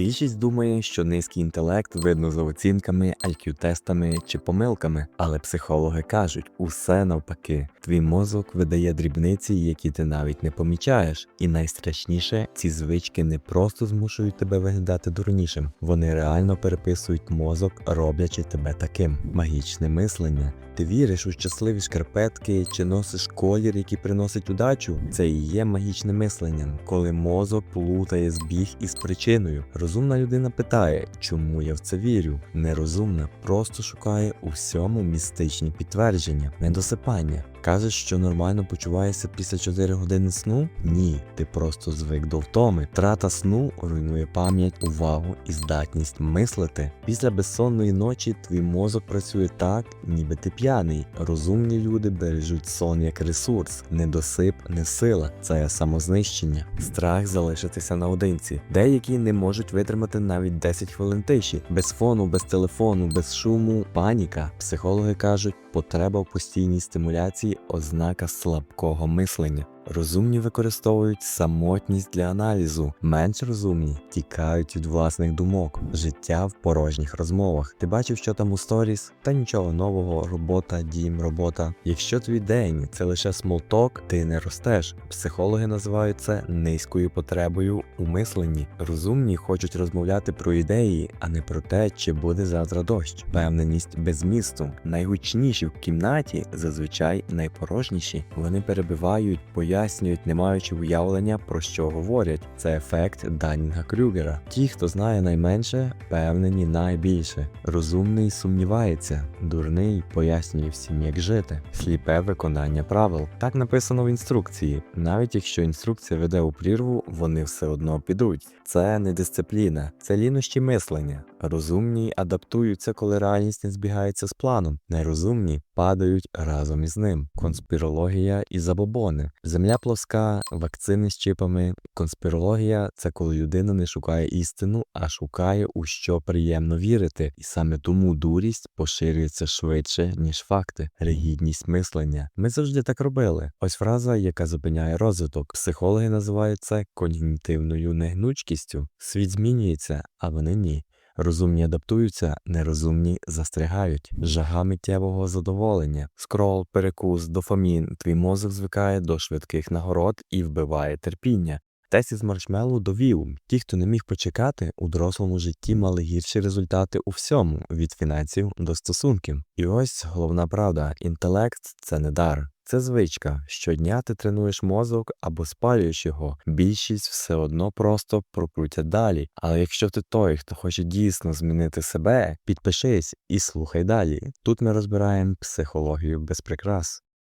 Більшість думає, що низький інтелект видно за оцінками, IQ-тестами чи помилками, але психологи кажуть, усе навпаки. Твій мозок видає дрібниці, які ти навіть не помічаєш. І найстрашніше, ці звички не просто змушують тебе виглядати дурнішим, вони реально переписують мозок, роблячи тебе таким. Магічне мислення. Ти віриш у щасливі шкарпетки чи носиш колір, який приносить удачу. Це і є магічне мислення, коли мозок плутає збіг із причиною. Розумна людина питає, чому я в це вірю. Нерозумна просто шукає у всьому містичні підтвердження, недосипання. Кажеш, що нормально почуваєшся після 4 години сну? Ні, ти просто звик до втоми. Трата сну руйнує пам'ять, увагу і здатність мислити. Після безсонної ночі твій мозок працює так, ніби ти п'яний. Розумні люди бережуть сон як ресурс, недосип, не сила, це самознищення. Страх залишитися наодинці. Деякі не можуть витримати навіть 10 хвилин тиші, без фону, без телефону, без шуму, паніка. Психологи кажуть, потреба в постійній стимуляції ознака слабкого мислення. Розумні використовують самотність для аналізу, менш розумні тікають від власних думок, життя в порожніх розмовах. Ти бачив, що там у сторіс? Та нічого нового, робота, дім, робота. Якщо твій день це лише смолток, ти не ростеш. Психологи називають це низькою потребою у мисленні. Розумні хочуть розмовляти про ідеї, а не про те, чи буде завтра дощ. Певненість без змісту. Найгучніші в кімнаті зазвичай найпорожніші. Вони перебивають, пояснюють, не маючи уявлення про що говорять. Це ефект Данінга Крюгера. Ті, хто знає найменше, впевнені найбільше. Розумний сумнівається, дурний пояснює всім, як жити. Сліпе виконання правил. Так написано в інструкції. Навіть якщо інструкція веде у прірву, вони все одно підуть. Це не дисципліна, це лінощі мислення. Розумні адаптуються, коли реальність не збігається з планом. Нерозумні падають разом із ним. Конспірологія і забобони. Земля плоска, вакцини з чипами. Конспірологія це коли людина не шукає істину, а шукає у що приємно вірити, і саме тому дурість поширюється швидше, ніж факти. Ригідність мислення. Ми завжди так робили. Ось фраза, яка зупиняє розвиток. Психологи називають це когнітивною негнучкістю. Світ змінюється, а вони ні. Розумні адаптуються, нерозумні застрягають. Жага миттєвого задоволення, скрол, перекус, дофамін. Твій мозок звикає до швидких нагород і вбиває терпіння. Тест із маршмеллоу довів, ті, хто не міг почекати, у дорослому житті мали гірші результати у всьому, від фінансів до стосунків. І ось головна правда: інтелект це не дар. Це звичка. Щодня ти тренуєш мозок або спалюєш його. Більшість все одно просто прокрутять далі. Але якщо ти той, хто хоче дійсно змінити себе, підпишись і слухай далі. Тут ми розбираємо психологію без прикрас.